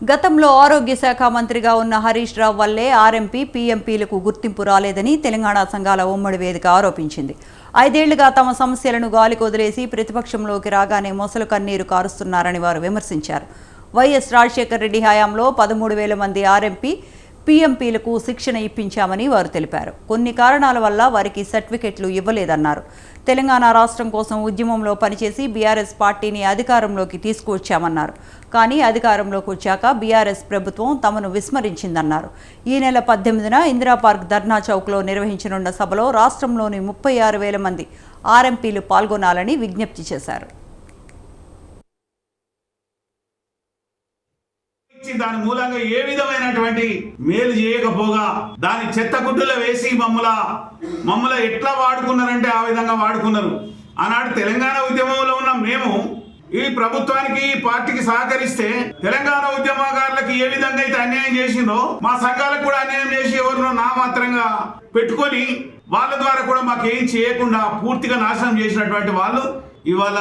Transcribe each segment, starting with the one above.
గతంలో ఆరోగ్య శాఖ మంత్రిగా ఉన్న హరీష్ రావు వల్లే ఆర్ఎంపీ పీఎంపీలకు గుర్తింపు రాలేదని తెలంగాణ సంఘాల ఉమ్మడి వేదిక ఆరోపించింది. ఐదేళ్ళుగా తమ సమస్యలను గాలికి వదిలేసి ప్రతిపక్షంలోకి రాగానే మొసలు కన్నీరు కారుస్తున్నారని వారు విమర్శించారు. వైఎస్ రాజశేఖర రెడ్డి హయాంలో పదమూడు వేల మంది ఆర్ఎంపీ పీఎంపీలకు శిక్షణ ఇప్పించామని వారు తెలిపారు. కొన్ని కారణాల వల్ల వారికి సర్టిఫికెట్లు ఇవ్వలేదన్నారు. తెలంగాణ రాష్ట్రం కోసం ఉద్యమంలో పనిచేసి బీఆర్ఎస్ పార్టీని అధికారంలోకి తీసుకువచ్చామన్నారు. కానీ అధికారంలోకి వచ్చాక బీఆర్ఎస్ ప్రభుత్వం తమను విస్మరించిందన్నారు. ఈ నెల పద్దెనిమిదిన ఇందిరాపార్క్ ధర్నా చౌక్లో నిర్వహించనున్న సభలో రాష్ట్రంలోని ముప్పై ఆరు వేల మంది ఆర్ఎంపీలు పాల్గొనాలని విజ్ఞప్తి చేశారు. ఇచ్చి దాని మూలంగా ఏ విధమైనటువంటి మేలు చేయకపోగా దాని చెత్త గుడ్డులో వేసి మమ్మల మమ్మల ఎట్లా వాడుకున్నారంటే ఆ విధంగా వాడుకున్నారు. ఆనాడు తెలంగాణ ఉద్యమంలో ఉన్న మేము ఈ ప్రభుత్వానికి ఈ పార్టీకి సహకరిస్తే తెలంగాణ ఉద్యమకారులకు ఏ విధంగా అయితే అన్యాయం చేసిందో మా సంఘాలకు కూడా అన్యాయం చేసి ఎవరినో నామాత్రంగా పెట్టుకొని వాళ్ళ ద్వారా కూడా మాకేం చేయకుండా పూర్తిగా నాశనం చేసినటువంటి వాళ్ళు ఇవాళ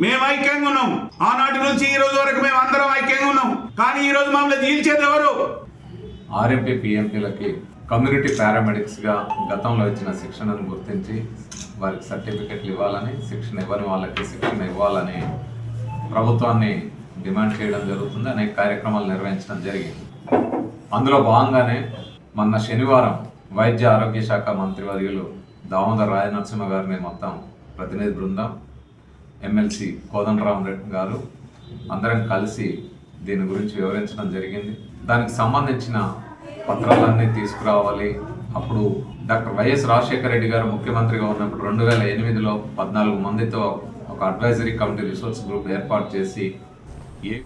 మేము ఐక్యంగా ఉన్నాం. ఆనాటి నుంచి ఈ రోజు వరకు మేము అందరం ఐక్యంగా ఉన్నాం. కానీ ఈ రోజు మమ్మల్ని జీల్చేది ఎవరు? ఆర్ఎంపీ పిఎంపీలకి కమ్యూనిటీ పారామెడిక్స్గా గతంలో ఇచ్చిన శిక్షణను గుర్తించి వారికి సర్టిఫికెట్లు ఇవ్వాలని శిక్షణ ఇవ్వని వాళ్ళకి శిక్షణ ఇవ్వాలని ప్రభుత్వాన్ని డిమాండ్ చేయడం జరుగుతుంది. అనేక కార్యక్రమాలు నిర్వహించడం జరిగింది. అందులో భాగంగానే మొన్న శనివారం వైద్య ఆరోగ్య శాఖ మంత్రివర్యులు దామోదర్ రాజనరసింహ గారిని మొత్తం ప్రతినిధి బృందం ఎమ్మెల్సీ కోదండరామ్ రెడ్డి గారు అందరం కలిసి దీని గురించి వివరించడం జరిగింది. దానికి సంబంధించిన పత్రాలన్నీ తీసుకురావాలి. అప్పుడు డాక్టర్ వైఎస్ రాజశేఖర రెడ్డి గారు ముఖ్యమంత్రిగా ఉన్నప్పుడు రెండు వేల ఎనిమిదిలో పద్నాలుగు మందితో ఒక అడ్వైజరీ కమిటీ రిసోర్స్ గ్రూప్ ఏర్పాటు చేసి ఏ